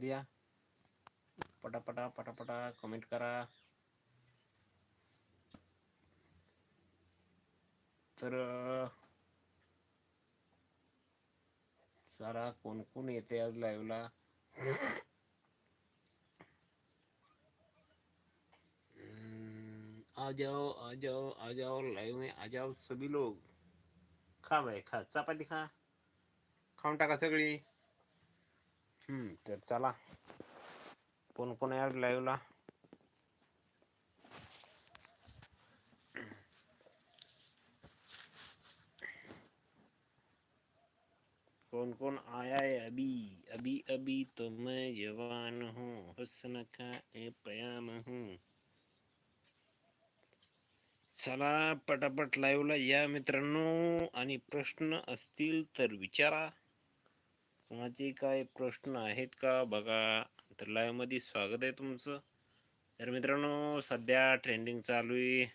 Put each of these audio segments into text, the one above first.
तर या पटापटा पटापटा कमेंट करा तर सारा कोण कोण येते आज लाईव्हला आ जाओ आ जाओ आ जाओ लाइव में आ जाओ सभी लोग खा भाई खा चपाती खा खाऊन टाका सगळी तर चला. कोण कोण यार लाईवला लाईव्हला कौन कौन आया है अभी. अभी अभी तो मैं जवान हूँ. हुस्न का ए पयाम हूँ. चला पटापट लाईव्हला या मित्रांनो आणि प्रश्न असतील तर विचारा. कोणाचे काय प्रश्न आहेत का? बघा तर लाईव्हमध्ये स्वागत आहे तुमचं. तर मित्रांनो सध्या ट्रेंडिंग चालू आहे.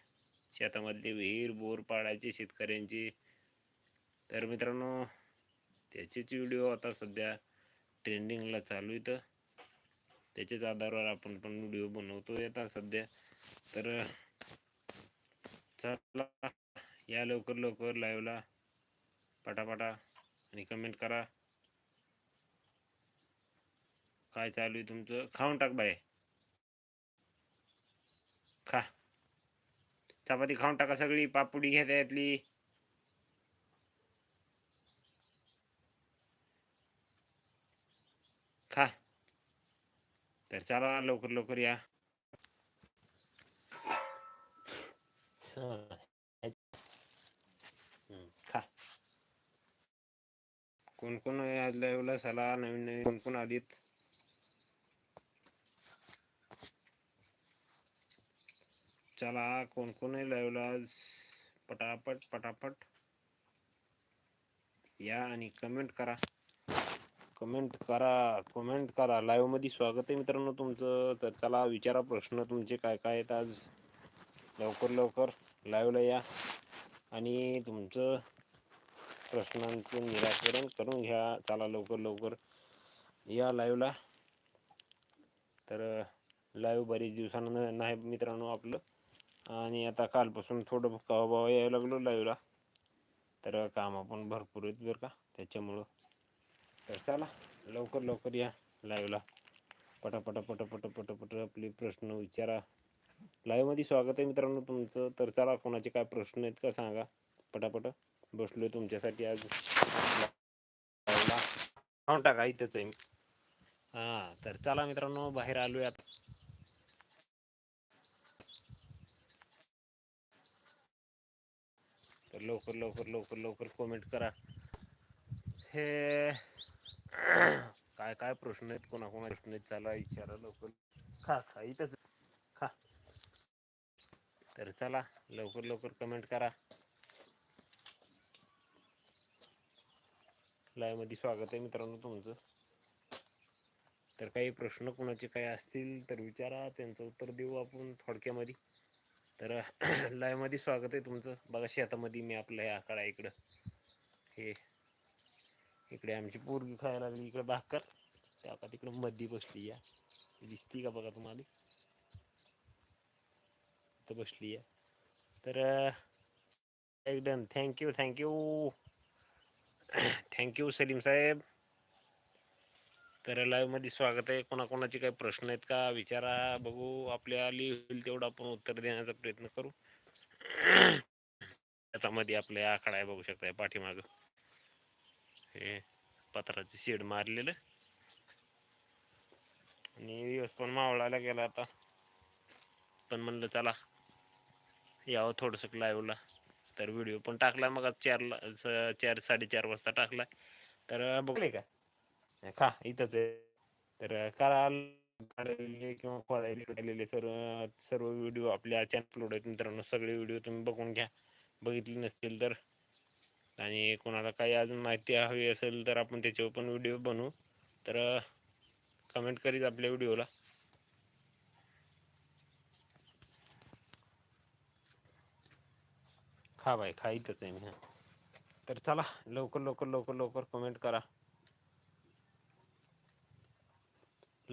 शेतामधले विहीर बोर पाडायचे शेतकऱ्यांचे. तर मित्रांनो त्याचेच व्हिडिओ आता सध्या ट्रेंडिंगला चालू आहे तर त्याच्याच आधारावर आपण पण व्हिडिओ बनवतो आता सध्या. तर चला या लवकर लवकर लाईव्हला पटापटा आणि कमेंट करा. काय चालू आहे तुमचं? खाऊन टाक बाय खा. चपाती खाऊन टाका सगळी पापुडी घ्या त्यातली. खा. तर चला लवकर लवकर या. खा. कोण कोण आज लाईव्हला चला नवीन नवीन कोण कोण आलीत? चला कोण कोण आहे लाईव्हला आज पटापट पटापट. या आणि कमेंट करा. कमेंट करा कमेंट करा. लाईव्हमध्ये स्वागत आहे मित्रांनो तुमचं. तर चला विचारा प्रश्न तुमचे काय काय आहेत आज. लवकर लवकर लाईव्हला या. आणि तुमचं प्रश्नांचं निराकरण करून घ्या. चला लवकर लवकर या लाईव्हला तर लाईव्ह बरेच दिवसानं नाही मित्रांनो आपलं. आणि आता कालपासून थोडं कवाभावा यायला लागलो लाईवला तर कामं पण भरपूर आहेत बरं का. त्याच्यामुळं तर चला लवकर लवकर या लाईव्हला पटापटा पटापट पटापट आपले प्रश्न विचारा. लाईव्हमध्ये स्वागत आहे मित्रांनो तुमचं. तर चला कोणाचे काय प्रश्न आहेत का सांगा. पटापट बसलोय तुमच्यासाठी आज. लाईव्हला टाका इथंच आहे मी. हां तर चला मित्रांनो बाहेर आलोय आता. तर लवकर लवकर लवकर लवकर कमेंट करा. हे काय काय प्रश्न आहेत? कोणाकोणा प्रश्न आहेत? चला विचारा लवकर. खा खा इथंच. खा. तर चला लवकर लवकर कमेंट करा. लाईव्हमध्ये स्वागत आहे मित्रांनो तुमचं. तर काही प्रश्न कोणाचे काही असतील तर विचारा. त्यांचं उत्तर देऊ आपण थोडक्यामध्ये. तर लाईव्हमध्ये स्वागत आहे तुमचं. बघा शेतामध्ये मी आपलं हे आकडा इकडं. हे इकडे आमची पोरगी खायला लागली इकडे भाकर. त्या का तिकडं मध्ये बसली या. दिसती का बघा तुम्हाला? तर बसली या. तर एकदम. Thank you thank you thank you Salim साहेब. तर लाईव्हमध्ये स्वागत आहे. कोणाकोणाचे काही प्रश्न आहेत का? विचारा. बघू आपल्या होईल तेवढं आपण उत्तर देण्याचा प्रयत्न करू. आता मध्ये आपल्या आखाडा आहे बघू शकताय पाठीमाग. हे पत्राचे शेड मारलेलं. आणि दिवस पण मावळायला गेला आता. पण म्हणलं चला यावं थोडस लाईव्हला तर व्हिडिओ पण टाकला मग चारला चार साडेचार वाजता टाकला तर बघले का? खा इथंच आहे. तर कराल काढलेले किंवा खोदायले काढलेले सर्व सर्व व्हिडिओ आपल्या चॅनल आहेत मित्रांनो. सगळे व्हिडिओ तुम्ही बघून घ्या. बघितले नसतील तर. आणि कोणाला काही अजून माहिती हवी असेल तर आपण त्याच्यावर पण व्हिडिओ बनवू. तर कमेंट करीत आपल्या व्हिडिओला खा बाय खा इथंच आहे मी. तर चला लवकर लवकर लवकर लवकर कमेंट करा.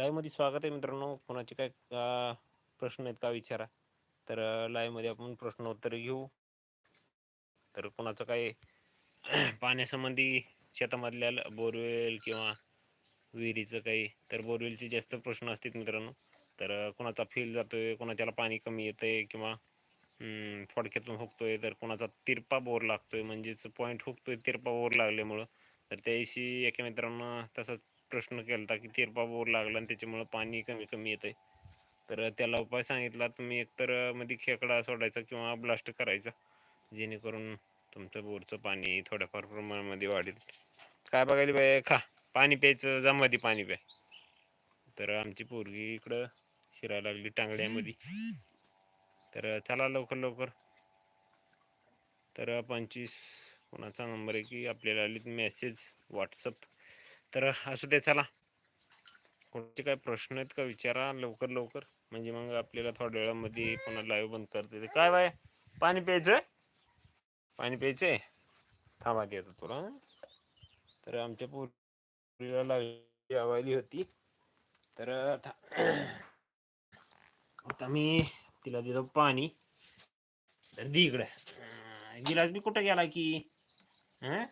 लाईव्हमध्ये स्वागत आहे मित्रांनो. कोणाचे काय का प्रश्न आहेत का विचारा. तर लाईव्हमध्ये आपण प्रश्न उत्तर घेऊ. तर कोणाचं काय पाण्यासंबंधी शेतामधल्या बोरवेल किंवा विहिरीचं काही तर बोरवेलचे जास्त प्रश्न असतात मित्रांनो. तर कोणाचा फील जातोय कोणाच्याला पाणी कमी येतंय किंवा फडक्यातून हुकतोय तर कोणाचा तिरपा बोर लागतोय म्हणजेच पॉईंट हुकतोय तिरपा बोर लागल्यामुळं. तर त्याविषयी एका मित्रांनो तसंच प्रश्न केला होता की तिरपा बोर लागला आणि त्याच्यामुळं पाणी कमी कमी येतंय. तर त्याला उपाय सांगितला तुम्ही एकतरमध्ये खेकडा सोडायचा किंवा ब्लास्ट करायचा जेणेकरून तुमचं बोरचं पाणी थोड्याफार प्रमाणामध्ये वाढेल. काय बघायला बाय खा. पाणी प्यायचं जमाती पाणी प्या. तर आमची पोरगी इकडं शिरायला लागली टांगड्यामध्ये. तर चला लवकर लवकर. तर पंचवीस कोणाचा नंबर आहे की आपल्याला आली मेसेज व्हॉट्सअप तर असू दे चला. कोणते काय प्रश्न आहेत का विचारा लवकर लवकर. म्हणजे मग आपल्याला थोड्या वेळामध्ये पुन्हा लाईव्ह बंद करते काय बाय? पाणी प्यायचं? पाणी प्यायचंय थांबा देतो तुला. तर आमच्या पूर्वीला लागली आवायली होती. तर आता आता मी तिला देतो पाणी. तर दी इकडे. गिलास बी कुठं गेला की? हं?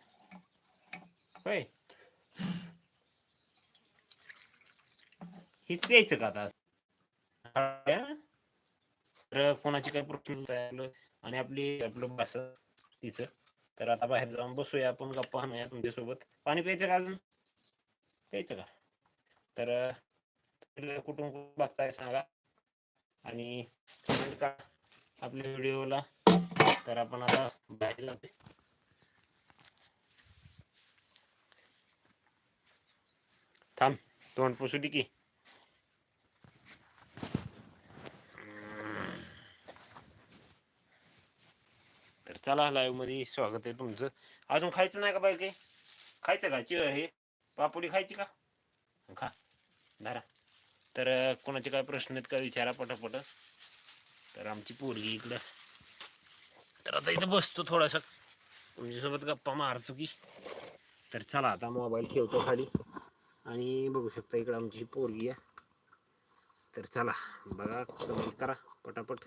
होय. हेच प्यायचं का आता? तर कोणाची काही प्रश्न आणि आपली आपलं बस तिचं. तर आता बाहेर जाऊन बसूया आपण गप्पा नाही तुमच्यासोबत. पाणी प्यायचं का अजून? प्यायचं का? तर कुठून कुठून बघताय सांगा. आणि आपल्या व्हिडिओला. तर आपण आता बाहेर जातोय. थांब तोंड पुसू दे की. चला लाईव्हमध्ये स्वागत आहे तुमचं. अजून खायचं नाही का बाई काही? खायचं का? हे पापोडी खायची का? खा. धरा. तर कोणाचे काय प्रश्न आहेत का विचारा पटापट. तर आमची पोरगी इकडं. तर आता इथं बसतो थोडासा. तुमच्यासोबत गप्पा मारतो की. तर चला आता मोबाईल ठेवतो खाली. आणि बघू शकता इकडं आमची पोरगी आहे. तर चला बघा कमेंट करा पटापट.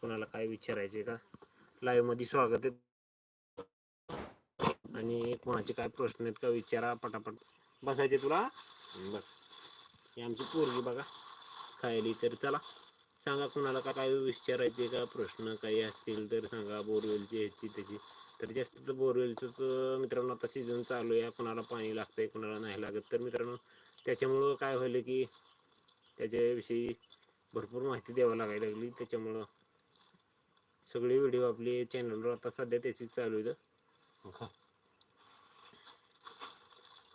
कोणाला काय विचारायचे का? लाईव्हमध्ये स्वागत आहे. आणि कोणाचे काय प्रश्न आहेत का विचारा पटापट. बसायचे तुला? बस. हे आमची पोरगी बघा. खायली तर चला. सांगा कोणाला का काय विचारायचे का प्रश्न काही असतील तर सांगा. बोरवेलची ह्याची त्याची. तर जास्त तर बोरवेलचंच मित्रांनो आता सीझन चालू आहे. कोणाला पाणी लागतंय कोणाला नाही लागत. तर मित्रांनो त्याच्यामुळं काय व्हायलं की त्याच्याविषयी भरपूर माहिती द्यावं लागायला लागली. त्याच्यामुळं सगळे व्हिडिओ आपले चॅनलवर आता सध्या त्याचीच चालू आहे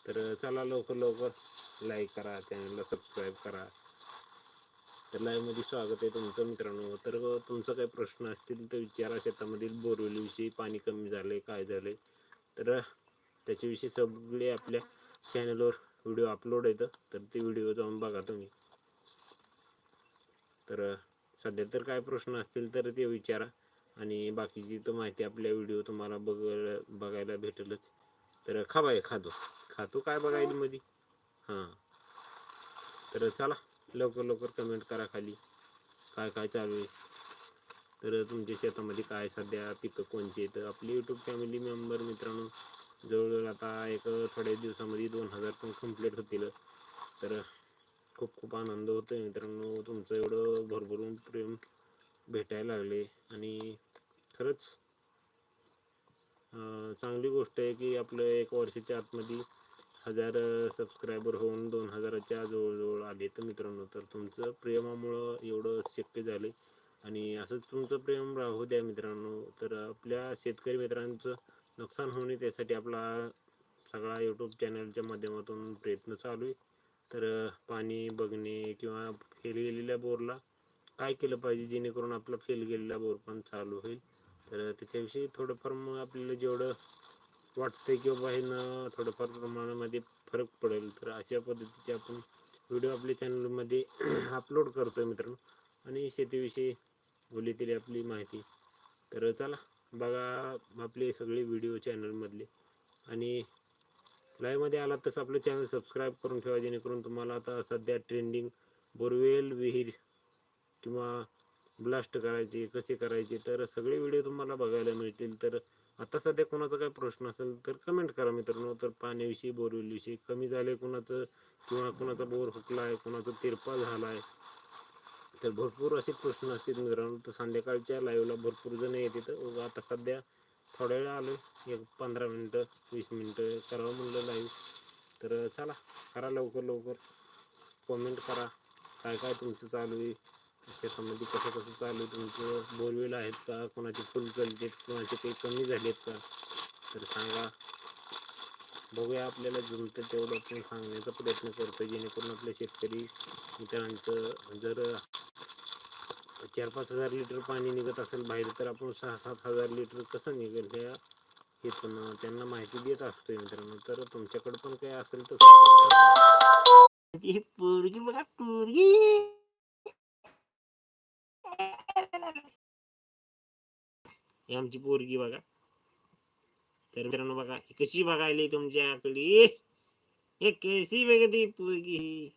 तर चला लवकर लवकर लाईक करा चॅनलला सबस्क्राईब करा. तर लाईव्हमध्ये स्वागत आहे तुमचं मित्रांनो. तर तुमचं काही प्रश्न असतील तर विचारा. शेतामधील बोरवेलीविषयी पाणी कमी झाले काय झाले तर त्याच्याविषयी सगळे आपल्या चॅनलवर व्हिडिओ अपलोड येतं तर ते व्हिडिओ जाऊन बघा तुम्ही. तर सध्या तर काय प्रश्न असतील तर ते विचारा. आणि बाकीची तर माहिती आपल्या व्हिडिओ तुम्हाला बघ बघायला भेटेलच. तर खा बाय खातो खातो काय बघायला मध्ये हां. तर चला लवकर लवकर कमेंट करा खाली. काय काय चालू आहे? तर तुमच्या शेतामध्ये काय सध्या पिकं कोणची आहेत? आपली यूट्यूब फॅमिली मेंबर मित्रांनो जवळजवळ आता एक थोड्या दिवसामध्ये दोन हजार पण कंप्लीट होतील. तर खूप खूप आनंद होतो मित्रांनो. तुमचं एवढं भरभरून प्रेम भेटायला लागले. आणि खरंच चांगली गोष्ट आहे की आपलं एक वर्षाच्या आतमध्ये हजार सबस्क्रायबर होऊन दोन हजाराच्या जवळजवळ आले तर मित्रांनो. तर तुमचं प्रेमामुळं एवढं शक्य झालं आणि असंच तुमचं प्रेम राहू द्या मित्रांनो. तर आपल्या शेतकरी मित्रांचं नुकसान होऊ नये त्यासाठी आपला सगळा यूट्यूब चॅनलच्या माध्यमातून प्रयत्न चालू आहे. तर पाणी बघणे किंवा फेल गेलेल्या बोरला काय केलं पाहिजे जेणेकरून आपला फेल गेलेला बोर पण चालू होईल? तर त्याच्याविषयी थोडंफार मग आपल्याला जेवढं वाटतंय की बाबा हे थोडंफार प्रमाणामध्ये फरक पडेल तर अशा पद्धतीचे आपण व्हिडिओ आपल्या चॅनलमध्ये अपलोड करतोय मित्रांनो. आणि शेतीविषयी बोलीतील आपली माहिती. तर चला बघा आपले सगळे व्हिडिओ चॅनलमधले आणि लाईव्हमध्ये आला आलात तसं आपलं चॅनल सबस्क्राईब करून ठेवा जेणेकरून तुम्हाला आता सध्या ट्रेंडिंग बोरवेल विहीर किंवा ब्लास्ट करायचे कसे करायचे तर सगळे व्हिडिओ तुम्हाला बघायला मिळतील. तर आता सध्या कोणाचा काही प्रश्न असेल तर कमेंट करा मित्रांनो. तर पाण्याविषयी बोरवेलविषयी कमी झाले कोणाचं किंवा कोणाचा बोर हुकला आहे कोणाचा तिरपा झाला आहे तर भरपूर असे प्रश्न असतील मित्रांनो. तर संध्याकाळच्या लाईव्हला भरपूर जण येते तर आता सध्या थोड्या वेळ आलो एक पंधरा मिनटं वीस मिनटं करावं म्हणलं लाईव्ह तर चला करा लवकर लवकर. कमेंट करा. काय काय तुमचं चालू आहे? शेतामध्ये कसं कसं चालू आहे तुमचं? बोरवेल आहेत का? कोणाचे फुल चालते कोणाचे काही कमी झालेत का? तर सांगा. बघूया आपल्याला जमतं तेवढं आपण सांगण्याचा प्रयत्न करतो जेणेकरून आपल्या शेतकरी मित्रांचं जर चार पाच हजार लिटर पाणी निघत असेल बाहेर तर आपण सहा सात हजार लिटर कसं निघेल? ह्या हे पण त्यांना माहिती देत असतो मित्रांनो. तर तुमच्याकडे पण काही असेल तर पोरगी बघा पोरगी! ही आमची पोरगी बघा. तर मित्रांनो बघा कशी बघायली तुमच्याकडे? हे कशी बघती पोरगी?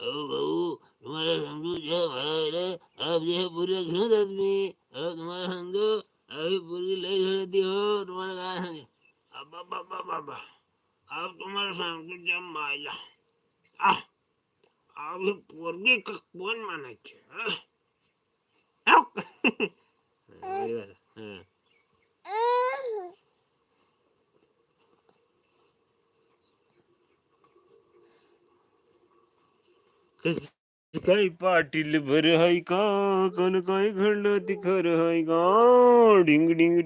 अहो भाऊ तुम्हाला सांगू ज्या पोरीला घेऊन जात मी. अहो तुम्हाला सांगतो अहो पोरगी लय झळती हो तुम्हाला काय सांगे? अब्बा बाबा बाबा अहो तुम्हाला सांगतो ज्या मायला आ अहो ही पोरगी कोण म्हणायची कस काय पाटील बर हाय का कोण काय घडलं दिख रहा हाय का, डिंग डिंग